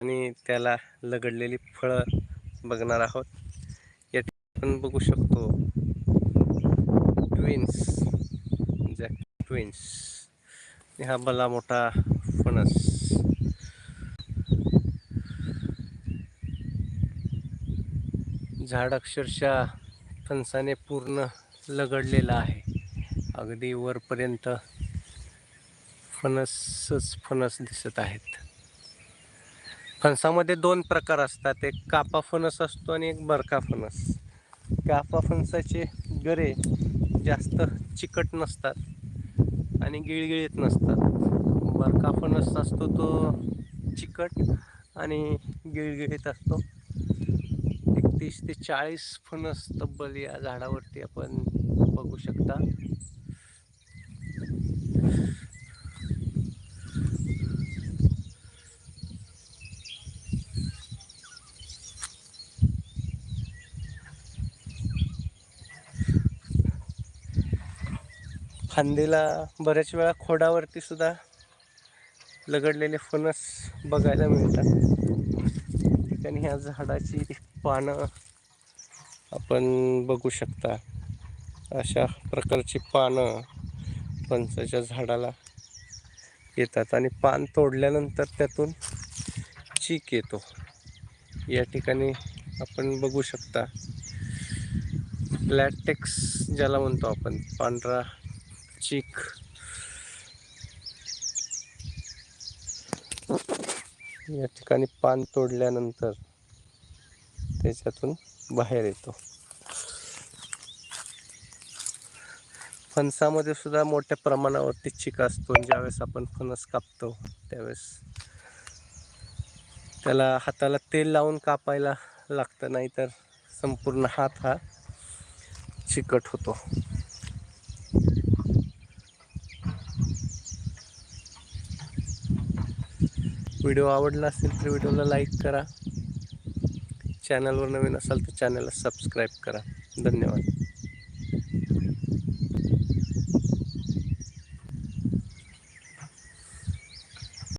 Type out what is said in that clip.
आणि त्याला लगडलेली फळं बघणार आहोत. या आपण बघू शकतो ट्विन्स जॅक ट्विन्स हा भला मोठा फणस. झाड अक्षरशः फणसाने पूर्ण लगडलेलं आहे. अगदी वरपर्यंत फणसच फणस दिसत आहेत. फणसामध्ये दोन प्रकार असतात. एक कापा फणस असतो आणि एक बरका फणस. कापा फणसाचे गरे जास्त चिकट नसतात आणि गिळगिळीत नसतात. बरका फणस असतो तो चिकट आणि गिळगिळीत असतो. एक तीस ते चाळीस फणस तब्बल या झाडावरती आपण बघू शकता. फांदीला बऱ्याच वेळा खोडावरती सुद्धा लगडलेले फणस बघायला मिळतात. ठिकाणी ह्या झाडाची पानं आपण बघू शकता. अशा प्रकारची पानं फणसाच्या झाडाला येतात आणि पान तोडल्यानंतर त्यातून चीक येतो. या ठिकाणी आपण बघू शकता. लॅटेक्स ज्याला म्हणतो आपण पांढरा चिक या ठिकाणी पान तोडल्यानंतर त्याच्यातून बाहेर येतो. फणसामध्ये सुद्धा मोठ्या प्रमाणावरती चीक असतो. ज्यावेळेस आपण फणस कापतो त्यावेळेस त्याला हाताला तेल लावून कापायला लागतं नाही तर संपूर्ण हात हा चिकट होतो. व्हिडिओ आवडला असेल तर व्हिडिओला लाईक करा. चॅनलवर नवीन असाल तर चॅनलला सबस्क्राईब करा. धन्यवाद.